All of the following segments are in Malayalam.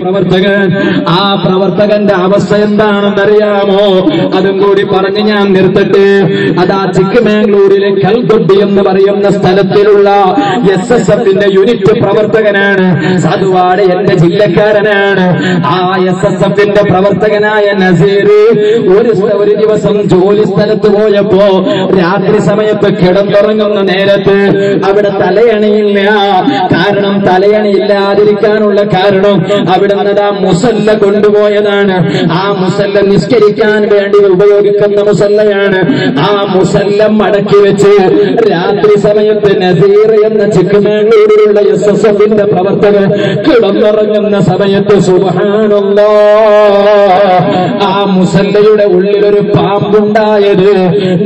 പ്രവർത്തകൻ ആ പ്രവർത്തകന്റെ അവസ്ഥ എന്താണെന്നറിയാമോ? അതും കൂടി പറഞ്ഞ് ഞാൻ നിർത്തട്ടെ. അതാ ചിക്കമംഗ്ലൂരിലെ കൽദൊഡ്ഡി എന്ന് പറയുന്ന സ്ഥലത്തിലുള്ള എസ് എസ് എഫിന്റെ യൂണിറ്റ് പ്രവർത്തകനാണ്. സതുവാട് എന്റെ ജില്ലക്കാരനാണ്. ആ എസ് എസ് എഫിന്റെ പ്രവർത്തകനായ നസീർ ഒരു ഒരു ദിവസം ജോലി സ്ഥലത്ത് പോയപ്പോ രാത്രി സമയത്ത് കിടന്നുറങ്ങുന്ന നേരത്ത് അവിടെ തലയണയില്ല. കാരണം തലയണിയില്ലാതിരിക്കാനുള്ള കാരണം കാരണം അവിടുന്ന് ആ മുസല്ല കൊണ്ടുപോയതാണ്. ആ മുസല്ല നിസ്കരിക്കാൻ വേണ്ടി ഉപയോഗിക്കുന്ന മുസല്ലയാണ്. ആ മുസല്ല മടക്കി വെച്ച് രാത്രി സമയത്ത് നസീർ എന്ന ചിക്കമംഗളൂരിലുള്ള എസ് എസ് എഫിന്റെ പ്രവർത്തകർ കിടന്നുറങ്ങുന്ന സമയത്ത് സുബാനല്ലോ ആ മുസല്ലയുടെ ഉള്ളിലൊരു പാമ്പുണ്ടായത്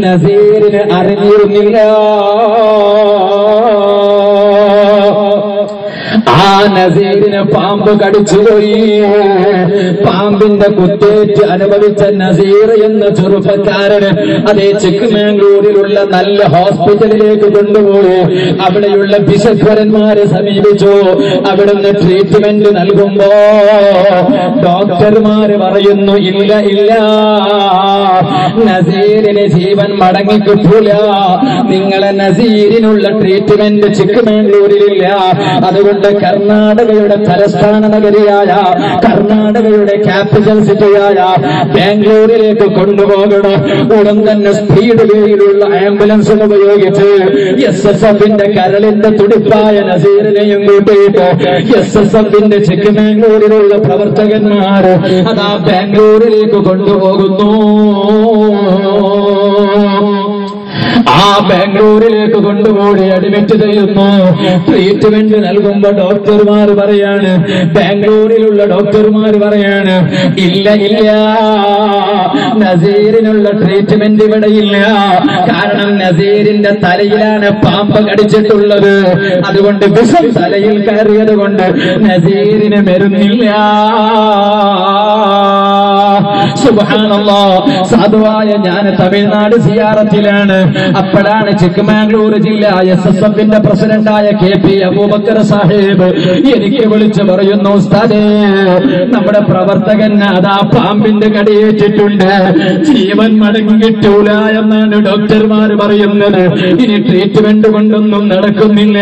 നസീറിന് അറിഞ്ഞിരുന്നില്ല. ആ നസീറിനെ പാമ്പ് കടിച്ചുപോയി പാമ്പിന്റെ കുത്തേറ്റ് അനുഭവിച്ച നസീർ എന്ന ചെറുപ്പക്കാരന് അതേ ചിക്കമംഗ്ലൂരിലുള്ള നല്ല ഹോസ്പിറ്റലിലേക്ക് കൊണ്ടുപോയി. അവിടെയുള്ള ബിഷപ്പരന്മാരെ സമീപിച്ചു. അവിടുന്ന് ട്രീറ്റ്മെന്റ് നൽകുമ്പോ ഡോക്ടർമാര് പറയുന്നു ഇല്ല ഇല്ല. നസീറിന് ജീവൻ മടങ്ങി കിട്ടൂല. നിങ്ങളെ നസീറിനുള്ള ട്രീറ്റ്മെന്റ് ചിക്കമംഗ്ലൂരിലില്ല അതുകൊണ്ട് കർണാടകയുടെ തലസ്ഥാന നഗരിയായ കർണാടകയുടെ ക്യാപിറ്റൽ സിറ്റിയായ ബാംഗ്ലൂരിലേക്ക് കൊണ്ടുപോകണം. ഉടൻ തന്നെ സ്പീഡ് വേയിലുള്ള ആംബുലൻസ് ഉപയോഗിച്ച് എസ് എസ് എഫിന്റെ കരളിന്റെ തുടിപ്പായ നസീറിനെയും കൂട്ടിയിട്ട് എസ് എസ് എഫിന്റെ ചിക്കമംഗ്ലൂരിലുള്ള പ്രവർത്തകന്മാർ അതാ ബാംഗ്ലൂരിലേക്ക് കൊണ്ടുപോകുന്നു. ആ ബാംഗ്ലൂരിലേക്ക് കൊണ്ടുപോയി അഡ്മിറ്റ് ചെയ്യുന്നു ട്രീറ്റ്മെന്റ് നൽകുമ്പോ ഡോക്ടർമാർ പറയാണ് ബാംഗ്ലൂരിലുള്ള ഡോക്ടർമാർ പറയാണ് ഇല്ല ഇല്ല നസീറിനുള്ള ട്രീറ്റ്മെന്റ് ഇവിടെ ഇല്ല. കാരണം നസീറിന്റെ തലയിലാണ് പാമ്പ് കടിച്ചിട്ടുള്ളത്. അതുകൊണ്ട് വിഷം തലയിൽ കയറിയത് കൊണ്ട് നസീറിന് മരുന്നില്ല. സാധുവായ ഞാൻ തമിഴ്നാട് സിയാറത്തിലാണ്. അപ്പോഴാണ് ചിക്കമാംഗ്ലൂർ ജില്ല എസ് എസ് എഫിന്റെ പ്രസിഡന്റായ കെ പി അബൂബക്കർ സാഹിബ് എനിക്ക് വിളിച്ചു പറയുന്നു ഉസ്താദേ നമ്മുടെ പ്രവർത്തകൻ അതാ പാമ്പിന്റെ കടിയേറ്റിട്ടുണ്ട് ജീവൻ മടങ്ങി കിട്ടൂല എന്നാണ് ഡോക്ടർമാർ പറയുന്നത്. ഇനി ട്രീറ്റ്മെന്റ് കൊണ്ടൊന്നും നടക്കുന്നില്ല.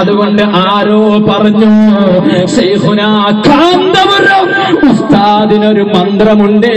അതുകൊണ്ട് ആരോ പറഞ്ഞു ഉസ്താദിനൊരു മന്ത്രമുണ്ട്.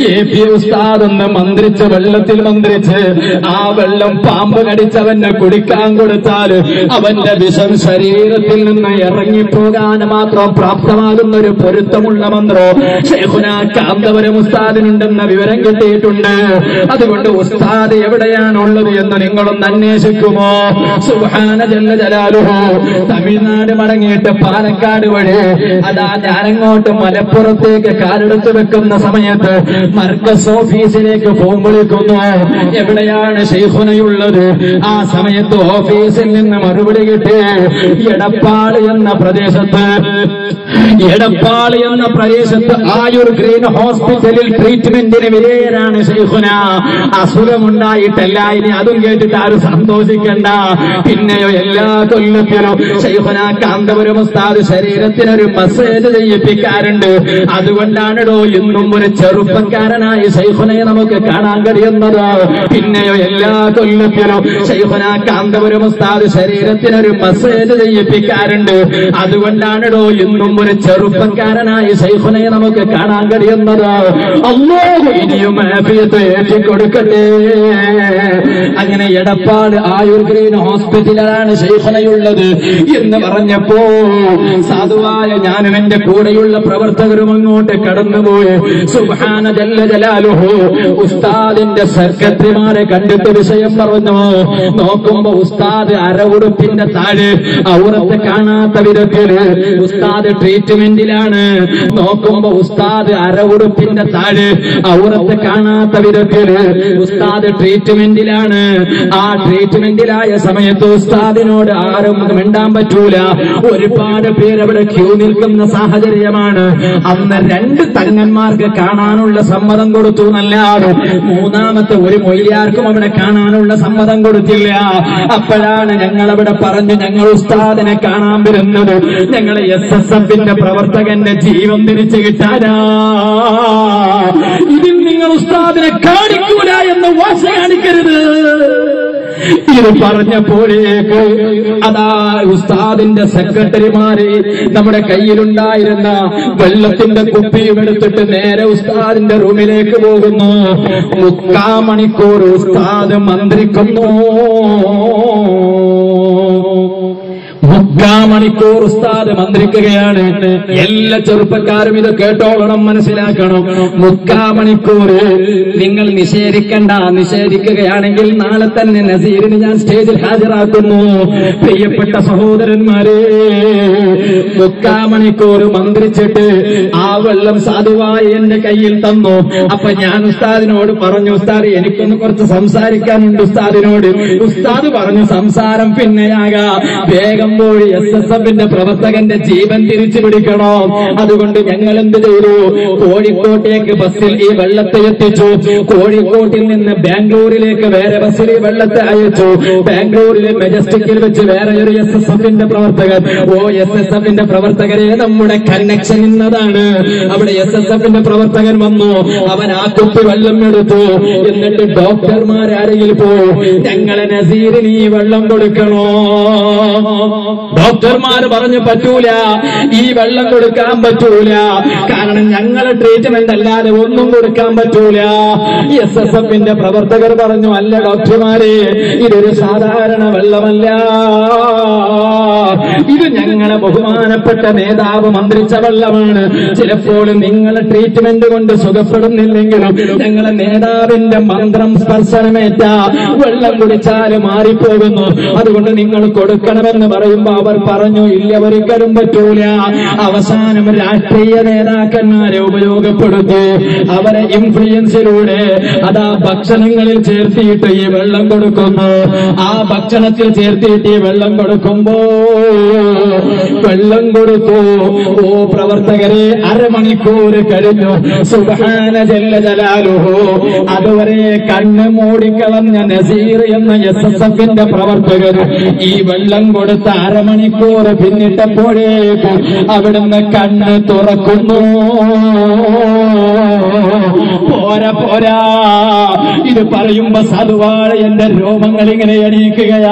എ പി ഉസ്താദ് മന്ത്രിച്ച് വെള്ളത്തിൽ മന്ത്രിച്ച് ആ വെള്ളം പാമ്പ് കടിച്ചവന് കുടിക്കാൻ കൊടുത്താൽ അവന്റെ വിഷം ശരീരത്തിൽ നിന്ന് ഇറങ്ങിപ്പോകാൻ മാത്രം പ്രാപ്തമാകുന്ന ഒരു പൊരുത്തമുള്ള മന്ത്രോ? ഷെയ്ഖുന കാന്തപുരം ഉസ്താദിനുണ്ടെന്ന വിവരം കിട്ടിയിട്ടുണ്ട്. അതുകൊണ്ട് ഉസ്താദ് എവിടെയാണ് ഉള്ളത് എന്ന് നിങ്ങളൊന്ന് അന്വേഷിക്കുമോ? സുഹാന ജല്ല ജലാലുഹു. തമിഴ്നാട് മടങ്ങിയിട്ട് പാലക്കാട് വഴി. അതാ ഞാനങ്ങോട്ട് മലപ്പുറത്തേക്ക് കാലെടുത്ത് വെക്കുന്ന സമയത്ത് മർക്കസ് ഓഫീസിലേക്ക് വിളിക്കുന്നു എവിടെയാണ് ഷെയ്ഖുനയുള്ളത് ആ സമയത്ത് ഓഫീസിൽ നിന്ന് മറുപടി കിട്ടി എടപ്പാൾ എന്ന പ്രദേശത്ത്. എടപ്പാൾ എന്ന പ്രദേശത്ത് ആയുർ ഗ്രീൻ ഹോസ്പിറ്റലിൽ ട്രീറ്റ്മെന്റിന് വിധേയരാണ് ഷെയ്ഖുന അസുഖമുണ്ടായിട്ടല്ല ഇനി അതും കേട്ടിട്ട് ആരും സന്തോഷിക്കണ്ട. പിന്നെയോ എല്ലാ കൊല്ലത്തിലും ഷെയ്ഖുന കാന്തപുരം ഉസ്താദ് ശരീരത്തിനൊരു മസേജ് ചെയ്യിപ്പിക്കാറുണ്ട്. അതുകൊണ്ടാണിടോ ഇന്നും ഒരു ചെറുപ്പക്കാരനായി ഷെയ്ഖുനയെ നമുക്ക് കാണാൻ കഴിയുന്നത്. പിന്നെയോ എല്ലാ കൊല്ലത്തിലും ഷെയ്ഖുന കാന്തപുരം ഉസ്താദ് ശരീരത്തിനൊരു മസേജ് ചെയ്യിപ്പിക്കാറുണ്ട്. അതുകൊണ്ടാണിടോ ഇന്നും ഒരു ചെറുപ്പക്കാരനായി ഷെയ്ഖുനയെ നമുക്ക് കാണാൻ കഴിയുന്നത്. ഇനിയും ഏറ്റിക്കൊടുക്കട്ടെ അങ്ങനെ എടപ്പാട് ആയുർ ഗ്രീൻ ഹോസ്പിറ്റലാണ് എന്ന് പറഞ്ഞപ്പോ സാധുവായ ഞാനും എന്റെ കൂടെയുള്ള പ്രവർത്തകരും അങ്ങോട്ട് കടന്നുപോയി. ജലാലുഹു ഉസ്താദിന്റെ സെക്രട്ടറിമാരെ കണ്ടിട്ട് വിഷയം പറഞ്ഞു. നോക്കുമ്പോ ഉസ്താദ് അരവുടുപ്പിന്റെ താഴെ ഔറത്ത് കാണാത്ത വിധത്തിൽ ഉസ്താദ് ട്രീറ്റ്മെന്റിലാണ്. നോക്കുമ്പോ ഉസ്താദ് അരവുടുപ്പിന്റെ താഴെ ഔറത്ത് കാണാത്ത വിധത്തിൽ ഉസ്താദ് ട്രീറ്റ്മെന്റിലാണ്. ആ ട്രീറ്റ്മെന്റിലായ സമയത്ത് ഉസ്താദിനോട് ആരും മിണ്ടാൻ പറ്റൂല. ഒരുപാട് പേരവിടെ ക്യൂ നിൽക്കുന്ന സാഹചര്യമാണ്. അന്ന് രണ്ട് തങ്ങന്മാർക്ക് കാണാനുള്ള കാണാനുള്ള സമ്മതം കൊടുത്തു എന്നല്ലാതെ മൂന്നാമത്തെ ഒരു മൊയ്യാർക്കും അവിടെ കാണാനുള്ള സമ്മതം കൊടുത്തില്ല. അപ്പോഴാണ് ഞങ്ങൾ അവിടെ പറഞ്ഞു ഞങ്ങൾ ഉസ്താദിനെ കാണാൻ വരുന്നത്. ഞങ്ങൾ എസ് എസ് എഫിന്റെ പ്രവർത്തകന്റെ ജീവൻ തിരിച്ചു കിട്ടാനാ. ഇതിൽ നിങ്ങൾ ഉസ്താദിനെ കാണിക്കൂല എന്ന് വാശ കാണിക്കരുത്. ഇത് പറഞ്ഞപ്പോഴേക്ക് അതാ ഉസ്താദിന്റെ സെക്രട്ടറിമാര് നമ്മുടെ കയ്യിലുണ്ടായിരുന്ന വെള്ളത്തിന്റെ കുപ്പിയും എടുത്തിട്ട് നേരെ ഉസ്താദിന്റെ റൂമിലേക്ക് പോകുന്നു. മുക്കാ മണിക്കൂർ ഉസ്താദ് മന്ത്രിക്കുന്നു. മണിക്കൂർ ഉസ്താദ് മന്ത്രിക്കുകയാണ്. എല്ലാ ചെറുപ്പക്കാരും ഇത് കേട്ടോളണം മനസ്സിലാക്കണം. മുക്കാ മണിക്കൂർ നിങ്ങൾ നിഷേധിക്കണ്ട നിഷേധിക്കുകയാണെങ്കിൽ നാളെ തന്നെ നസീറിന് ഞാൻ സ്റ്റേജിൽ ഹാജരാക്കുന്നു. പ്രിയപ്പെട്ട സഹോദരന്മാരെ മുക്കാ മണിക്കൂർ മന്ത്രിച്ചിട്ട് ആ വെള്ളം സാധുവായി എന്റെ കയ്യിൽ തന്നു. അപ്പൊ ഞാൻ ഉസ്താദിനോട് പറഞ്ഞു ഉസ്താദ് എനിക്കൊന്ന് കുറച്ച് സംസാരിക്കാനുണ്ട് ഉസ്താദിനോട്. ഉസ്താദ് പറഞ്ഞു സംസാരം പിന്നെയാകാം. വേഗം പോയി എസ് എസ് എഫിന്റെ പ്രവർത്തകന്റെ ജീവൻ തിരിച്ചു പിടിക്കണോ അതുകൊണ്ട് ഞങ്ങൾ എന്ത് ചെയ്തു? കോഴിക്കോട്ടേക്ക് ബസ്സിൽ ഈ വെള്ളത്തെ എത്തിച്ചു. കോഴിക്കോട്ടിൽ നിന്ന് ബാംഗ്ലൂരിലേക്ക് വേറെ ബസ്സിൽ ഈ വെള്ളത്തെ അയച്ചു. ബാംഗ്ലൂരിലെ മെജസ്റ്റിക്കിൽ വെച്ച് വേറെ ഒരു എസ് എസ് എഫിന്റെ പ്രവർത്തകർ ഓ എസ് എസ് എഫിന്റെ പ്രവർത്തകരെ നമ്മുടെ കണക്ഷൻ ഇന്നതാണ്. അവിടെ എസ് എസ് എഫിന്റെ പ്രവർത്തകൻ വന്നു. അവൻ ആ കുപ്പി വെള്ളം എടുത്തു. എന്നിട്ട് ഡോക്ടർമാരരികിൽ പോ. ഞങ്ങളെ നസീറിന് ഈ വെള്ളം കൊടുക്കണോ? ഡോക്ടർമാർ പറഞ്ഞു പറ്റൂല. ഈ വെള്ളം കൊടുക്കാൻ പറ്റൂല. കാരണം ഞങ്ങളെ ട്രീറ്റ്മെന്റ് അല്ലാതെ ഒന്നും കൊടുക്കാൻ പറ്റൂല. എസ് എസ് എഫിന്റെ പ്രവർത്തകർ പറഞ്ഞു അല്ല ഡോക്ടർമാരെ ഇതൊരു സാധാരണ വെള്ളമല്ല. ഇത് ഞങ്ങളെ ബഹുമാനപ്പെട്ട നേതാവ് മന്ത്രിച്ച വെള്ളമാണ്. ചിലപ്പോൾ നിങ്ങളെ ട്രീറ്റ്മെന്റ് കൊണ്ട് സുഖപ്പെടുന്നില്ലെങ്കിലും ഞങ്ങളെ നേതാവിന്റെ മന്ത്രം സ്പർശനമേറ്റ വെള്ളം കുടിച്ചാൽ മാറിപ്പോകുന്നു. അതുകൊണ്ട് നിങ്ങൾ കൊടുക്കണമെന്ന് പറയുമ്പോ അവർ പറഞ്ഞു ഇല്ല ഒരിക്കലും പറ്റൂല. അവസാനം രാഷ്ട്രീയ നേതാക്കന്മാരെ ഉപയോഗപ്പെടുത്തി അവരെ ഇൻഫ്ലുവൻസിലൂടെ അതാ ഭക്ഷണങ്ങളിൽ ചേർത്തിയിട്ട് ഈ വെള്ളം കൊടുക്കുന്നു. ആ ഭക്ഷണത്തിൽ ചേർത്തിയിട്ട് ഈ വെള്ളം കൊടുക്കുമ്പോ വെള്ളം കൊടുത്തു. ഓ പ്രവർത്തകരെ അരമണിക്കൂർ കഴിഞ്ഞു. സുബാന ജല്ല ജലാലുഹോ. അതുവരെ കണ്ണ് മൂടിക്കളഞ്ഞ നസീർ എന്ന എസ് എസ് എഫിന്റെ പ്രവർത്തകർ ഈ വെള്ളം കൊടുത്ത അരമണിക്കൂർ പിന്നിട്ടപ്പോഴേക്കും അവിടുന്ന് കണ്ണ് തുറക്കുന്നു. പോരാ പോരാ. ഇത് പറയുമ്പോ സതുവാഴ എന്റെ രോമങ്ങൾ ഇങ്ങനെ എണീക്കുകയാണ്.